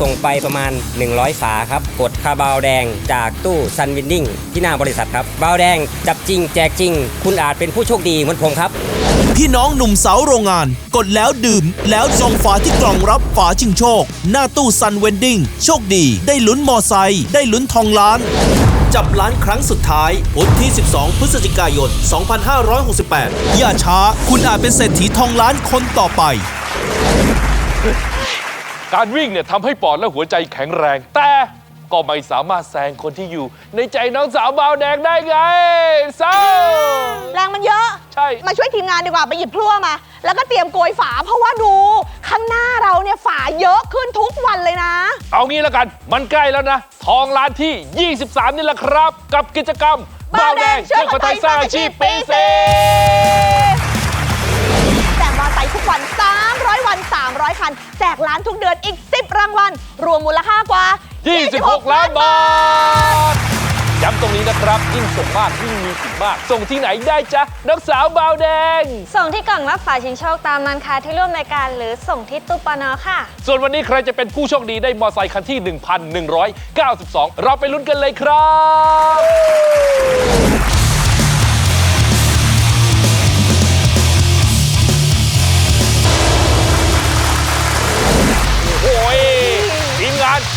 ส่งไปประมาณ 100 ฝาครับ กดคาบาวแดงจากตู้ซันวินดิ้งที่หน้าบริษัทครับ บาวแดงจับจริงแจกจริง คุณอาจเป็นผู้โชคดีเหมือนผมครับ พี่น้องหนุ่มสาวโรงงาน กดแล้วดื่ม แล้วส่งฝาที่กล่องรับฝาชิงโชค หน้าตู้ซันเวนดิ้งโชคดี ได้ลุ้นมอไซค์ได้ลุ้นทองล้าน จับล้านครั้งสุดท้ายวันที่ 12 พฤศจิกายน 2568 อย่าช้า คุณอาจเป็นเศรษฐีทองล้านคนต่อไป การวิ่งเนี่ยทำให้ปอดและหัวใจแข็งแรงแต่ก็ไม่สามารถแซงคนที่อยู่ในใจน้องสาวบาวแดงได้ไงเศร้า แรงมันเยอะ ใช่ มาช่วยทีมงานดีกว่าไปหยิบพลั่วมา แล้วก็เตรียมโกยฝาเพราะว่าดู ข้างหน้าเราเนี่ยฝาเยอะขึ้นทุกวันเลยนะ เอางี้แล้วกัน มันใกล้แล้วนะ ทองล้านที่ 23 นี่แหละครับ กับกิจกรรมบาวแดงช่วยคนไทยสร้างอาชีพปีเศษแจกมอไซค์ทุกวัน300วัน 300 คัน แจกล้านทุกเดือนอีก 10 รางวัล รวมมูลค่ากว่า 26 ล้านบาท ย้ำตรงนี้นะครับ ยิ่งส่งมาก ยิ่งมีสิทธิ์มาก ส่งที่ไหนได้จ๊ะนักสาวบาวแดง ส่งที่กล่องรับฝาชิงโชคตามร้านค้าที่ร่วมรายการหรือส่งที่ตู้ปนอค่ะ ส่วนวันนี้ใครจะเป็นผู้โชคดีได้มอไซค์คันที่ 1,192 เราไปลุ้นกันเลยครับ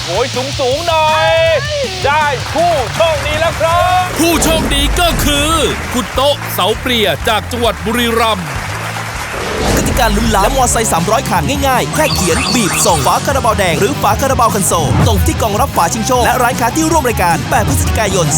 งานโอยสูงสูงๆหน่อย ได้ผู้โชคดีแล้วครับ ผู้โชคดีก็คือคุณโต๊ะเสาเปลี่ยจากจังหวัดบุรีรัมย์กติการลุ้นล้านและมอไซค์300คันง่ายๆ แค่เขียน บีบ ส่งฝาคาราบาวแดง หรือฝาคาราบาวคันโซลส่งที่กล่องรับฝาชิงโชค และร้านค้าที่ร่วมรายการ 8 พฤศจิกายน 2568